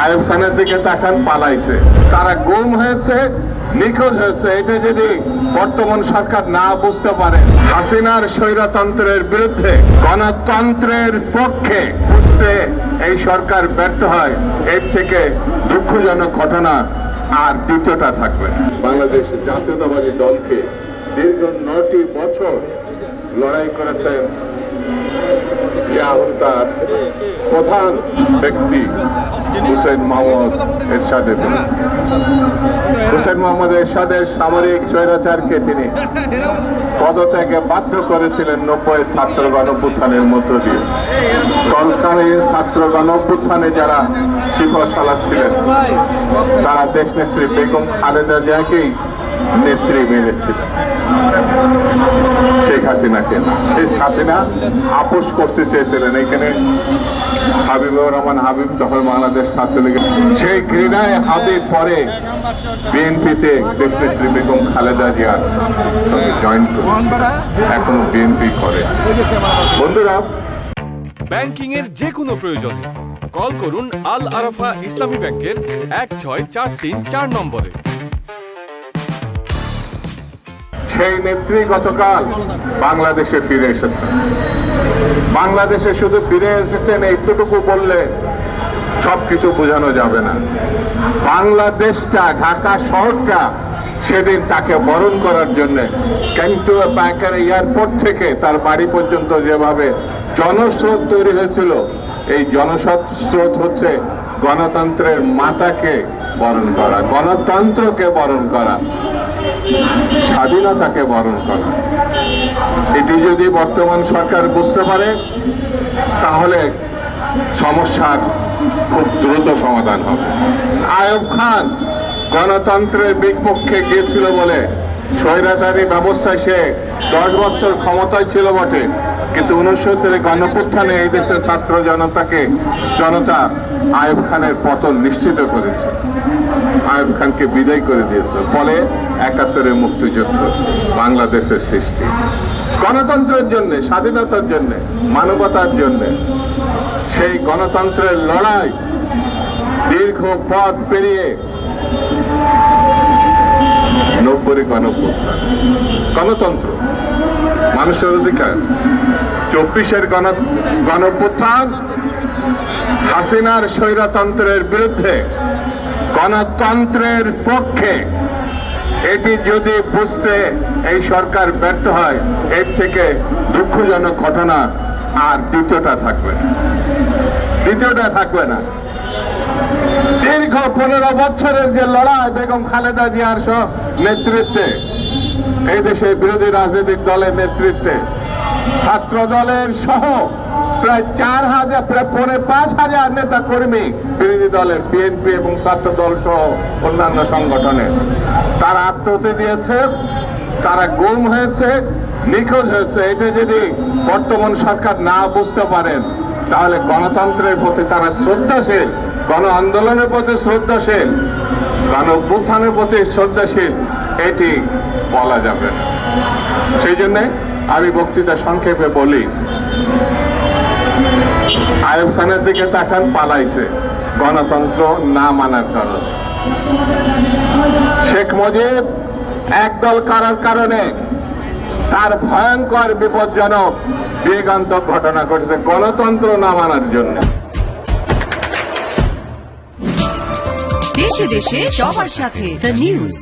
আয়ুব খানের দিকে তাকান, পালাইছে। তারা গুম হয়েছে, নিখোঁজ হয়েছে। এটা যদি বর্তমান সরকার না বুঝতে পারে, হাসিনার স্বৈরতন্ত্রের বিরুদ্ধে গণতন্ত্রের পক্ষে বুঝতে এই সরকার ব্যর্থ হয়, এর থেকে দুঃখজনক ঘটনা আর দ্বিতীয়টা থাকবে। বাংলাদেশ জাতীয়তাবাদী দলকে দীর্ঘ নটি বছর লড়াই করেছেন প্রধান ব্যক্তি। হুসেন মোহাম্মদ এরশাদের সামরিক স্বৈরাচারকে তিনি পদত্যাগে বাধ্য করেছিলেন নব্বই ছাত্র গণপুত্থানের মধ্য দিয়ে। তৎকালে ছাত্র গণপুত্থানে যারা শিল্পশালা ছিলেন, তারা দেশ দেশনেত্রী বেগম খালেদা জিয়াকেই নেত্রী মেনেছিলেন শেখ হাসিনাকে শেখ হাসিনা আপোষ করতে চেয়েছিলেন। এখানে হাবিবুর রহমান, হাবিব তখন বাংলাদেশ ছাত্রলীগের সেই ঘৃণায় হাবিব পরে বিএনপিতে দেশনেত্রী বেগম খালেদা জিয়ার জয়েন করে এখনও বিএনপি করে। বন্ধুরা ব্যাংকিং এর যে কোনো প্রয়োজনে কল করুন আল আরাফা ইসলামী ব্যাংকের এক ছয় চার তিন চার নম্বরে। সেই নেত্রী গতকাল বাংলাদেশে ফিরে এসেছেন বাংলাদেশে শুধু ফিরে এসেছেন, এইটুকু বললে সবকিছু বোঝানো যাবে না। বাংলাদেশটা, ঢাকা শহরটা সেদিন তাকে বরণ করার জন্য ক্যান্টু ব্যাংকের এয়ারপোর্ট থেকে তার বাড়ি পর্যন্ত যেভাবে জনস্রোত তৈরি হয়েছিল, এই জনস্রোত হচ্ছে গণতন্ত্রের মাতাকে বরণ করা, গণতন্ত্রকে বরণ করা। স্বাধীনতাকে বরণ করা। এটি যদি বর্তমান সরকার বুঝতে পারে, তাহলে সমস্যার খুব দ্রুত সমাধান হবে। আয়ব খান গণতন্ত্রের বিপক্ষে গিয়েছিল বলে স্বৈরাচারী ব্যবস্থায় সে দশ বছর ক্ষমতায় ছিল বটে। কিন্তু উনসত্তরে গণপুত্থানে এই দেশের ছাত্র জনতাকে জনতা আয়ব খানের পতন নিশ্চিত করেছে। আয়ব খানকে বিদায় করে দিয়েছে। ফলে একাত্তরের মুক্তিযুদ্ধ বাংলাদেশের সৃষ্টি। গণতন্ত্রের জন্য, স্বাধীনতার জন্য, মানবতার জন্য সেই গণতন্ত্রের লড়াই দীর্ঘ পথ পেরিয়ে নব্বই গণপ্রত্যান গণতন্ত্র, মানুষের অধিকার, চব্বিশের গণ গণপ্রত্যান হাসিনার স্বৈরতন্ত্রের বিরুদ্ধে গণতন্ত্রের পক্ষে এটি যদি বুঝতে এই সরকার ব্যর্থ হয়, এর থেকে দুঃখজনক ঘটনা আর দ্বিতীয়টা থাকবে না। দ্বিতীয়টা থাকবে না। দীর্ঘ পনেরো বছরের যে লড়াই বেগম খালেদা জিয়ার সহ নেতৃত্বে, এই দেশে বিরোধী রাজনৈতিক দলের নেতৃত্বে ছাত্র দলের সহ প্রায় চার হাজার, প্রায় পৌনে পাঁচ হাজার নেতা কর্মী বিরোধী দলের বিএনপি এবং ছাত্র দল সহ অন্যান্য সংগঠনে। তারা আত্মহতি দিয়েছে, তারা গুম হয়েছে, নিখোঁজ হয়েছে। এটা যদি বর্তমান সরকার না বুঝতে পারেন, তাহলে গণতন্ত্রের প্রতি তারা শ্রদ্ধাশীল, গণ আন্দোলনের প্রতি শ্রদ্ধাশীল, গণ অভ্যুত্থানের প্রতি শ্রদ্ধাশীল, এটি বলা যাবে সেই জন্য আমি বক্তৃতা সংক্ষেপে বলি আয়ব খানের দিকে তাকান, পালাইছে। গণতন্ত্র না মানার কারণে। শেখ মুজিব একদল করার কারণে তার ভয়ঙ্কর বিপজ্জনক বিয়োগান্তক ঘটনা ঘটেছে গণতন্ত্র না মানার জন্য। দেশে দেশে সবার সাথে। The news